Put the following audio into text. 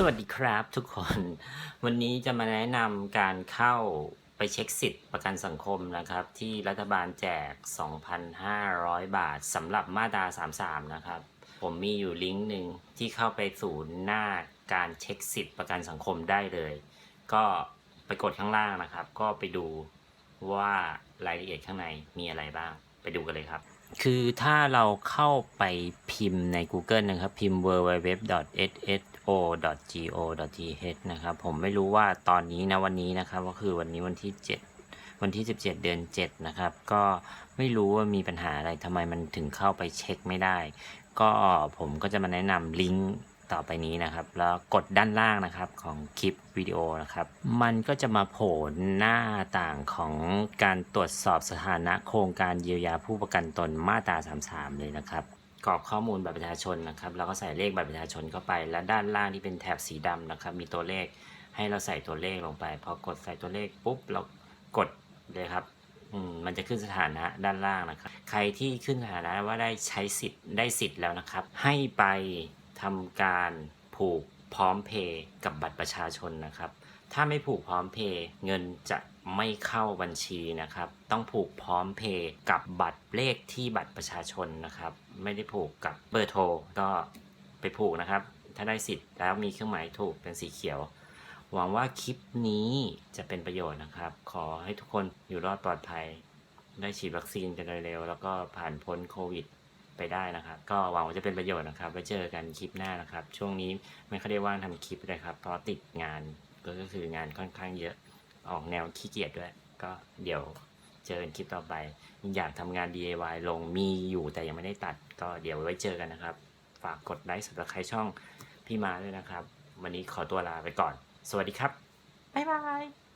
สวัสดีครับทุกคน วันนี้จะมาแนะนำการเข้าไปเช็คสิทธิ์ประกันสังคมนะครับ ที่รัฐบาลแจก 2,500 บาทสำหรับมาตรา 33 นะครับ ผมมีอยู่ลิงก์หนึ่งที่เข้าไปสู่หน้าการเช็คสิทธิ์ประกันสังคมได้เลย ก็ไปกดข้างล่างนะครับ ก็ไปดูว่ารายละเอียดข้างในมีอะไรบ้าง ไปดูกันเลยครับ คือถ้าเราเข้าไปพิมพ์ใน Google นะครับ พิมพ์ go.go.th นะครับ ผมไม่รู้ว่าตอนนี้นะวันนี้นะครับ ก็คือวันนี้วันที่ 7 วันที่ 17 เดือน 7 นะครับ ก็ไม่รู้ว่ามีปัญหาอะไรทำไมมันถึงเข้าไปเช็คไม่ได้ ก็ผมก็จะมาแนะนำลิงก์ต่อไปนี้นะครับ แล้วกดด้านล่างนะครับของคลิปวิดีโอนะครับ มันก็จะมาโผล่หน้าต่างของการตรวจสอบสถานะโครงการเยียวยาผู้ประกันตนมาตรา 33 เลยนะครับ กรอกข้อมูลบัตรประชาชนนะครับแล้วก็ใส่เลขบัตรประชาชนเข้าไป และด้านล่างที่เป็นแถบสีดำนะครับ มีตัวเลขให้เราใส่ตัวเลขลงไปพอกดใส่ตัวเลขปุ๊บเรากดเลยครับอืมมันจะขึ้นสถานะด้านล่างนะครับ ใครที่ขึ้นสถานะว่าได้ใช้สิทธิ์ได้สิทธิ์แล้วนะครับ ให้ไปทำการผูกพร้อมเพย์กับบัตรประชาชนนะครับ ถ้าไม่ผูกพร้อมเพย์เงินจะไม่เข้าบัญชีนะครับ ต้องผูกพร้อมเพย์กับบัตรเลขที่บัตรประชาชนนะครับ ไม่ได้ผูกกับเบอร์โทรก็ไปผูกนะครับ ถ้าได้สิทธิ์แล้วมีเครื่องหมายถูกเป็นสีเขียว หวังว่าคลิปนี้จะเป็นประโยชน์นะครับ ขอให้ทุกคนอยู่รอดปลอดภัย ได้ฉีดวัคซีนกันเร็วๆแล้วก็ผ่านพ้นโควิดไปได้นะครับ ก็หวังว่าจะเป็นประโยชน์นะครับไว้เจอกันคลิปหน้านะครับ ช่วงนี้ไม่ค่อยได้ว่างทำคลิปเลยครับเพราะติดงาน ก็คืองานค่อนข้างเยอะออกแนวขี้เกียจด้วย ก็เดี๋ยวเจอกันคลิปต่อไป อยากทำงาน DIY ลงมีอยู่แต่ยังไม่ได้ตัด ก็เดี๋ยวไว้เจอกันนะครับ ฝากกดไลค์สำหรับใครช่องพี่มาด้วยนะครับ วันนี้ขอตัวลาไปก่อน สวัสดีครับ บ๊ายบาย